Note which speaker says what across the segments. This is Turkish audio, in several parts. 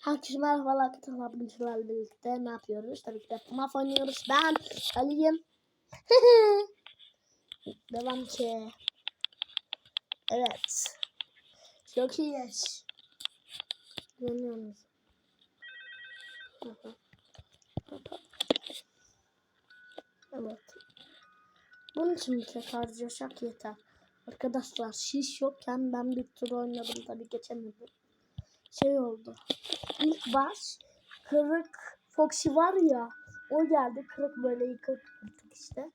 Speaker 1: Herkese merhabalar sizlerle birlikte ne yapıyoruz? Tabii ki de FNAF oynuyoruz. Ben Ali'yim. Devam ki. Evet. Çok iyiyiz. Görüyorsunuz. Evet. Bunun için bir tek harcayasak yeter. Arkadaşlar şiş yokken ben bir tur oynadım tabii geçemedim. Şey oldu. İlk baş kırık Foxy var ya o geldi kırık böyle yıkık işte.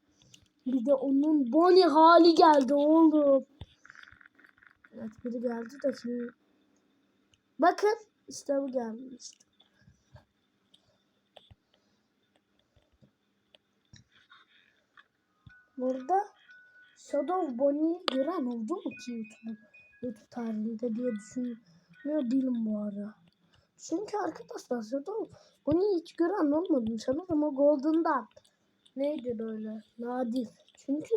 Speaker 1: Bir de onun Bonnie hali geldi oğlum. Evet biri geldi de şimdi. Bakın işte bu gelmişti. Burada Shadow Bonnie gören oldu mu ki YouTube, YouTube tarihinde diye düşünüyor değilim bu ara. Çünkü arkadaşlar Shadow Bonnie'yi hiç gören olmadı. Sanırım o Golden'dan. Neydi böyle? Nadir. Çünkü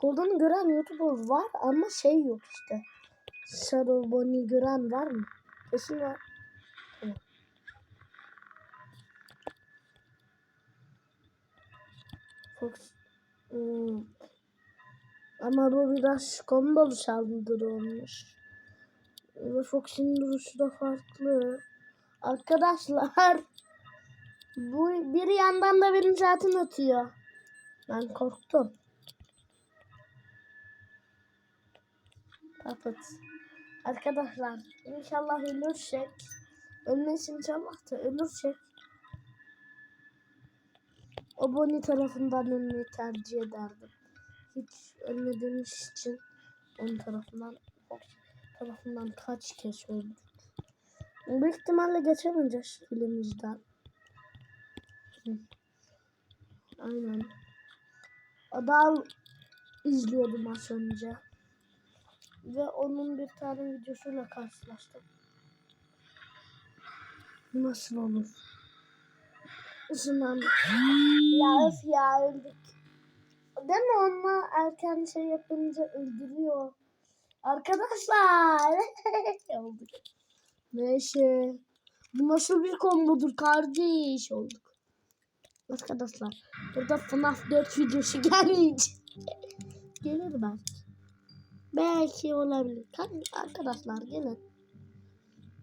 Speaker 1: Golden'ı gören YouTuber var ama şey yok işte. Shadow Bonnie gören var mı? Kesin var. Fox. Hmm. Ama bu biraz kombolu saldırı olmuş. Ve Fox'in duruşu da farklı. Arkadaşlar. Bu bir yandan da benim saatim ötüyor. Ben korktum. Kapat. Arkadaşlar inşallah ölürsek. Ölmez inşallah da ölürsek. O tarafından ölmeyi tercih ederdim hiç ölmediğimiz için onun tarafından o tarafından kaç kez öldük. Büyük ihtimalle geçemeyeceğiz filmimizden. Aynen. Adam izliyordum az önce. Ve onun bir tane videosuyla karşılaştım. Nasıl olur? Işınlandık. ya öf ya öldük. Değil mi onunla erken şey yapınca öldürüyor. Arkadaşlar. olduk. Neyse. Bu nasıl bir kombodur kardeş olduk. Arkadaşlar. Burada FNAF 4 videosu gelmeyecek. Gelir belki. Belki olabilir. Arkadaşlar gelin.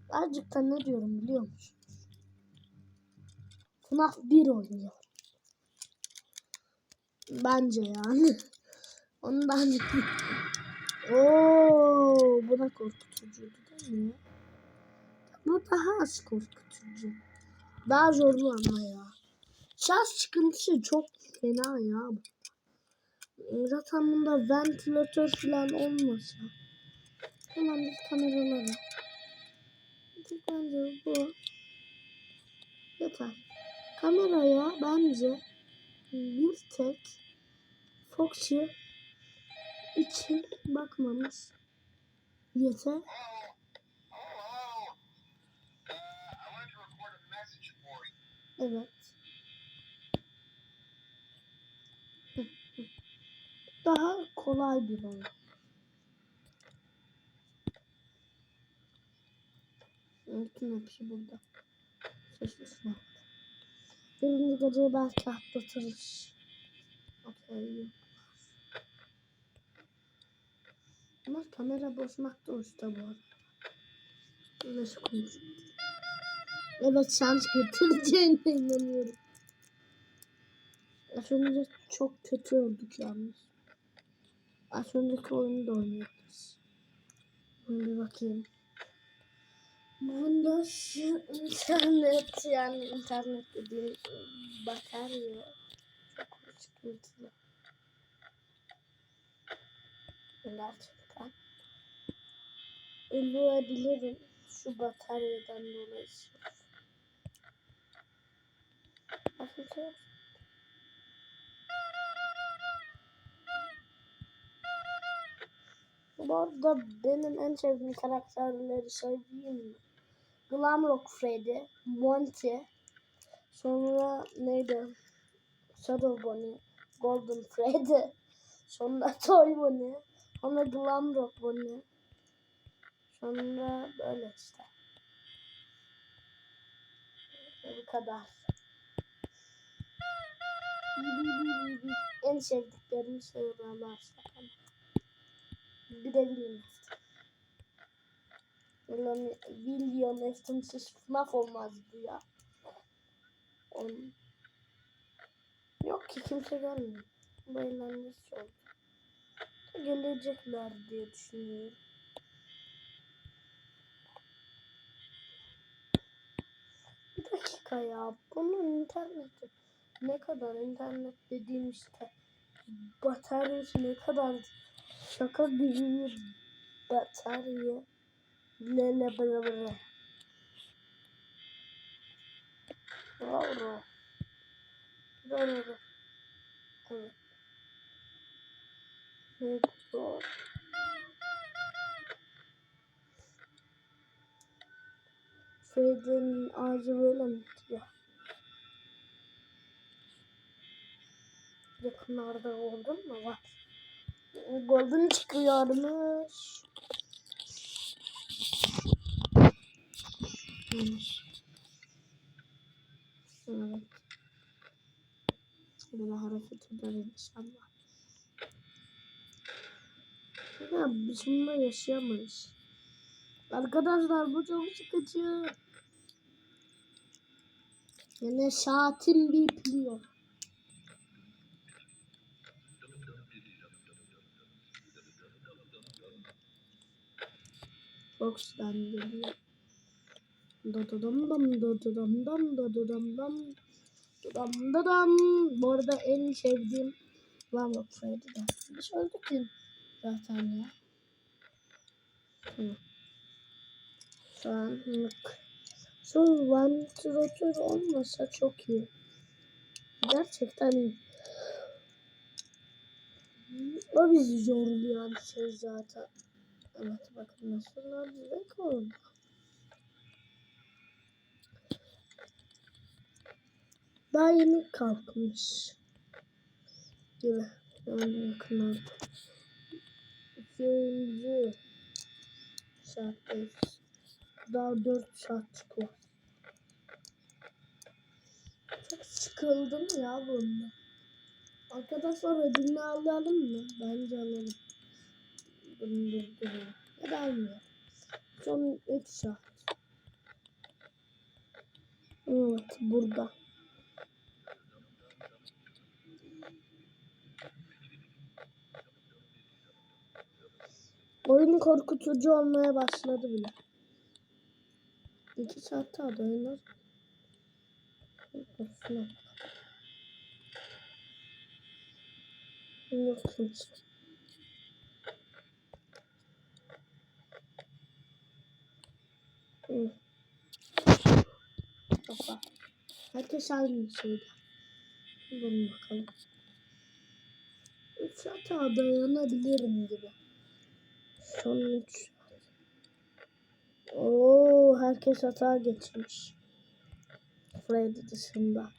Speaker 1: Azıcık ne diyorum biliyor musun? FNAF 1 oynuyor. Bence yani. Ondan Oo, bu da korkutucuydu değil mi? Bu daha az korkutucu. Daha zorlu ama ya. Şans çıkıntısı çok fena ya. Zaten bunda ventilatör falan olmasa. Hemen bir kameralara. Bence bu. Yeter. Kameraya bence bir tek Foxy için bakmamız yeter. Evet. Daha kolay bir oyun. Bütün hepsi burada. Sesli sınav. Birinci geceyi belki atlatırız. Okey. Ama kamera bozmak da usta bu arada. Nasıl konuşuyor? Evet şans getireceğine inanıyorum. Az önce çok kötü öldük yalnız. Az önceki oyunu da oynayabiliriz. Bunu bir bakayım. Bunda şu internet yani internet dediğim batarya çok sıkıntılı. Gerçekten. Ölebilirim şu bataryadan dolayı. Hafifçe. Bu arada benim en sevdiğim karakterleri söyleyeyim mi? Glamrock Freddy, Monty, sonra neydi? Shadow Bonnie, Golden Freddy, sonra Toy Bonnie, sonra Glamrock Bonnie, sonra böyle işte. Bu kadar. En sevdiklerim söylerler. Bir de William Afton. William, Afton'sız FNAF olmazdı ya. On... Yok ki kimse gelmiyor. Bu eğlencesi oldu. Gelecekler diye düşünüyorum. Bir dakika ya. Bunun interneti ne kadar internet dediğim işte bataryası ne kadar şaka gibi bir batarya lele bla bla Bravo. Bravo. Evet. Evet. Bravo. Fred'in ağacı böyle mi bitiyor? Yakınlarda golden mu var? Golden çıkıyormuş. Evet. Böyle hareket eder inşallah. Ya biz yaşayamayız. Arkadaşlar bu çok sıkıcı. Yine saatim bipliyor. Fox'tan geliyor. Dadadam dam dadadam dam dadadam dam dadam dadam. Bu arada en sevdiğim One of Freddy'de. Biz öldük ki zaten ya. Hı. Şu an şu vantilatör olmasa çok iyi. Gerçekten iyi. O bizi zorlayan şey zaten. Evet bakın nasıl direkt oldu. Daha yeni kalkmış. Gibi. Yani bakın orada. Üçüncü saatteyiz. Daha dört saat var. Çok sıkıldım ya bundan. Arkadaşlar ödülünü alalım mı? Bence alalım. Bunu durdurayım. Ya da. Son 3 saat. Evet burada. Oyun korkutucu olmaya başladı bile. 2 saat daha dayanır. Şuna. Yok kimse. Kafa. Herkes aynı şeyde. Bulun bakalım. Üç hata dayanabilirim gibi. Son üç. Oo, herkes hata geçmiş. Freddy dışında.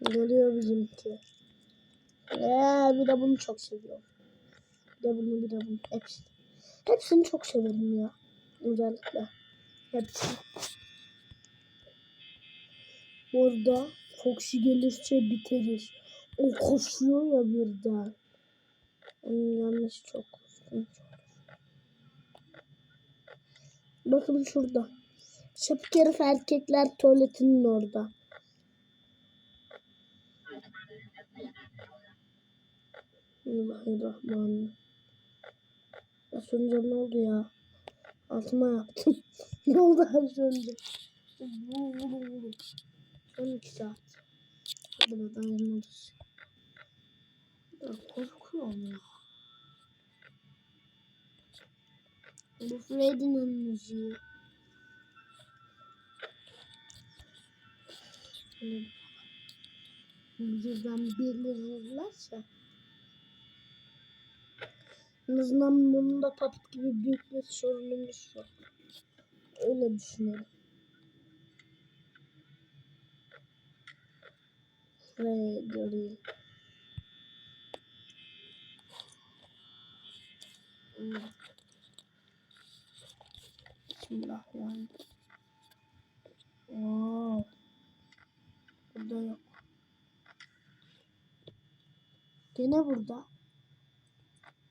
Speaker 1: Geliyor bizimki. Ee, bir de bunu çok seviyorum. Bir de bunu bir de bunu. Hepsini. Hepsini çok severim ya. Özellikle. Hepsi. Orada Foxy gelirse biteriz. O koşuyor ya birden. Onun yanlış çok korkunç. Bakın şurada. Sapık herif erkekler tuvaletinin orada. Bismillahirrahmanirrahim. Az önce ne oldu ya? Altıma yaptım. ne oldu az önce? Vur vur vur. 12 saat. Hadi be dayanırız. Ya korkuyorum ya. Bu Freddy'nin müziği. Birden belirirlerse en azından bunun da papıt gibi büyük bir sorunumuz yok. Öyle düşünelim. Freddy. Hmm. Bismillah yani. Oo. Burada yok. Gene burada.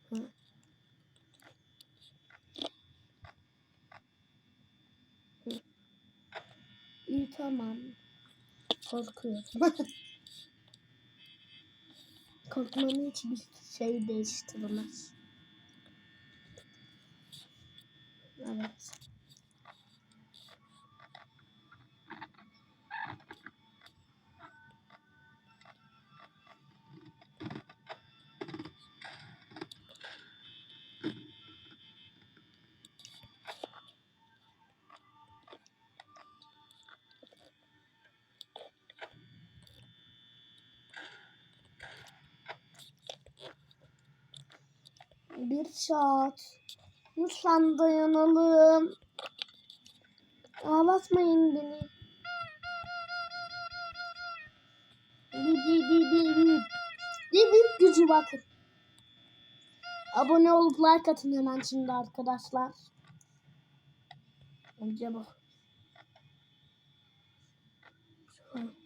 Speaker 1: Hı. Hı. İyi tamam. Korkuyorum. Korkmanın hiçbir şey değiştirmez. Evet. Saat. Lütfen dayanalım. Ağlatmayın beni. Bir bir gücü bakın. Abone olup like atın hemen şimdi arkadaşlar. Önce bak. Şu-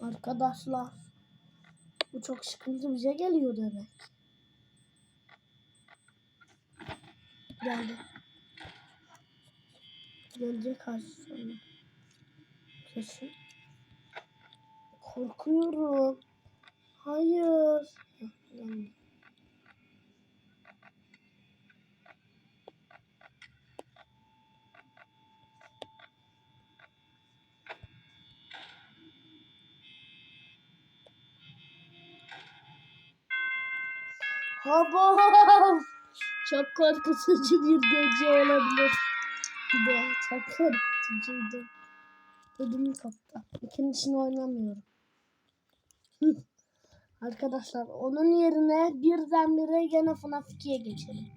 Speaker 1: Arkadaşlar. Bu çok sıkıntı bize geliyor demek. Geldi. Gelecek az. Kesin. Korkuyorum. Hayır. Heh, Habam. Çok korkutucu bir gece olabilir. De çok korkutucuydu. Ödümü koptu. İkincisini oynamıyorum. Arkadaşlar onun yerine birdenbire gene FNAF 2'ye geçelim.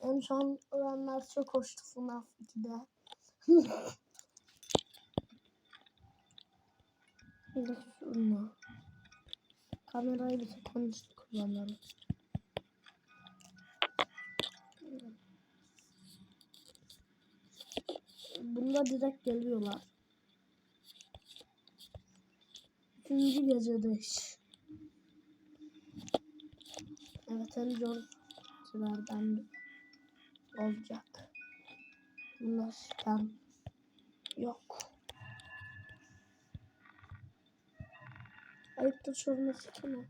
Speaker 1: En son olanlar çok hoştu FNAF 2'de. Bir de şunu. Kamerayı bir tek onun kullanalım. Bunda direkt geliyorlar. Üçüncü gecedeyiz. Evet en zorlardan olacak. Bunda şüphem yok. Ayıptır sorması kim o?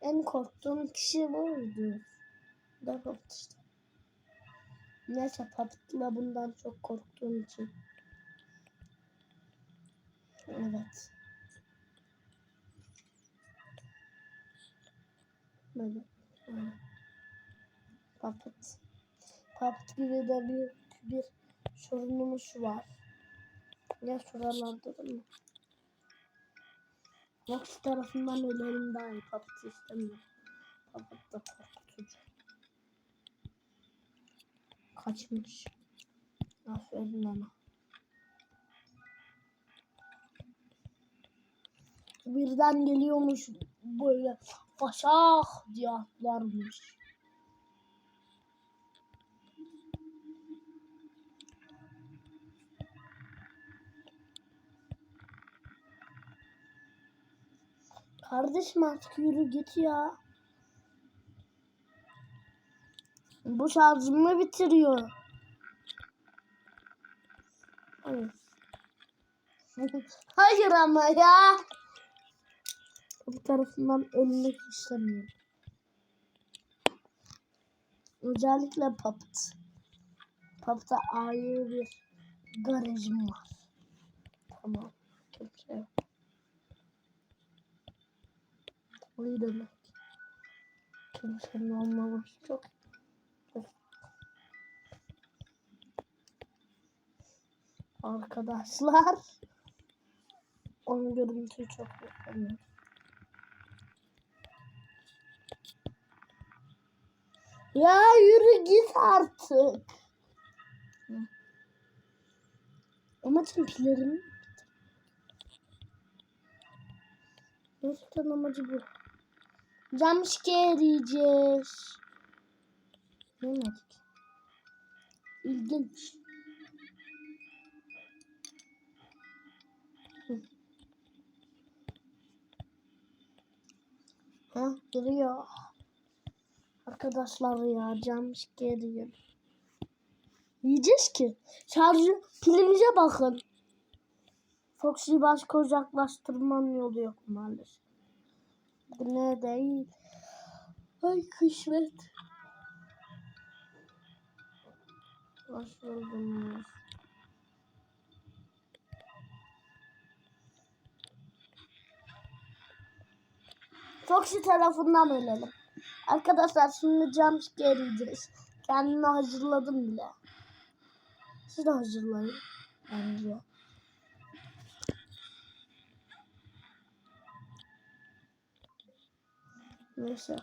Speaker 1: En korktuğum kişi buydu. Da işte. Neyse Puppet'la bundan çok korktuğum için. Evet. Böyle. böyle. Puppet. Puppet gibi de bir, bir sorunumuz var. Ya şuralarda mı? Vox tarafından ölerim daha iyi. Puppet istemiyorum. Puppet da korkutucu. Kaçmış. Aferin ona. Birden geliyormuş böyle faşah diye atlarmış. Kardeşim artık yürü git ya. Bu şarjımı bitiriyor. Hayır. Ama ya. Bu tarafından ölmek istemiyorum. Özellikle Puppet. Puppet'a ayrı bir garajım var. Tamam. Kimse yok. O iyi demek. Kimsenin olmaması çok Arkadaşlar onun görüntüyü çok beğendim. Ya yürü git artık. Amacım pilerim. Gerçekten amacı bu. Jumpscare yiyeceğiz. Yemedik. İlginç. Ha geliyor. Arkadaşlar ya jumpscare yiyelim. Yiyeceğiz ki. Şarjı pilimize bakın. Foxy başka uzaklaştırmanın yolu yok maalesef. Bu ne değil. Ay kısmet. Hoş buldunuz. Foxy tarafından ölelim. Arkadaşlar şimdi jumpscare yiyeceğiz. Kendimi hazırladım bile. Siz de hazırlayın. Bence. Neyse.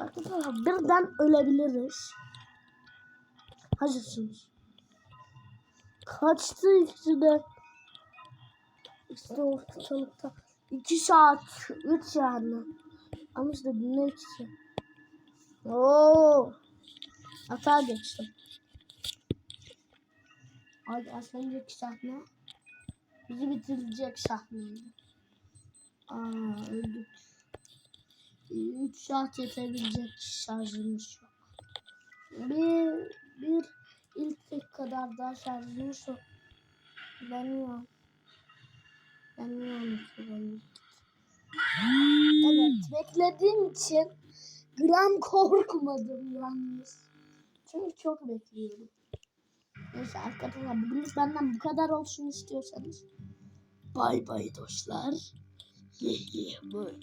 Speaker 1: Arkadaşlar birden ölebiliriz. Hazırsınız. Kaçtı ikisi de. İşte ortalıkta. İki saat. Üç yani. Ama işte ne ikisi. Oo. Hata geçtim. Az önceki sahne. Bizi bitirecek sahneydi. Aa öldük. 3 saat yetebilecek şarjımız yok. Bir, bir ilk kadar daha şarjımız yok. Deniyor. Deniyor musun? Evet beklediğim için gram korkmadım yalnız. Çünkü çok bekliyorum. Neyse arkadaşlar bugün benden bu kadar olsun istiyorsanız. Bay bay dostlar. Böyle.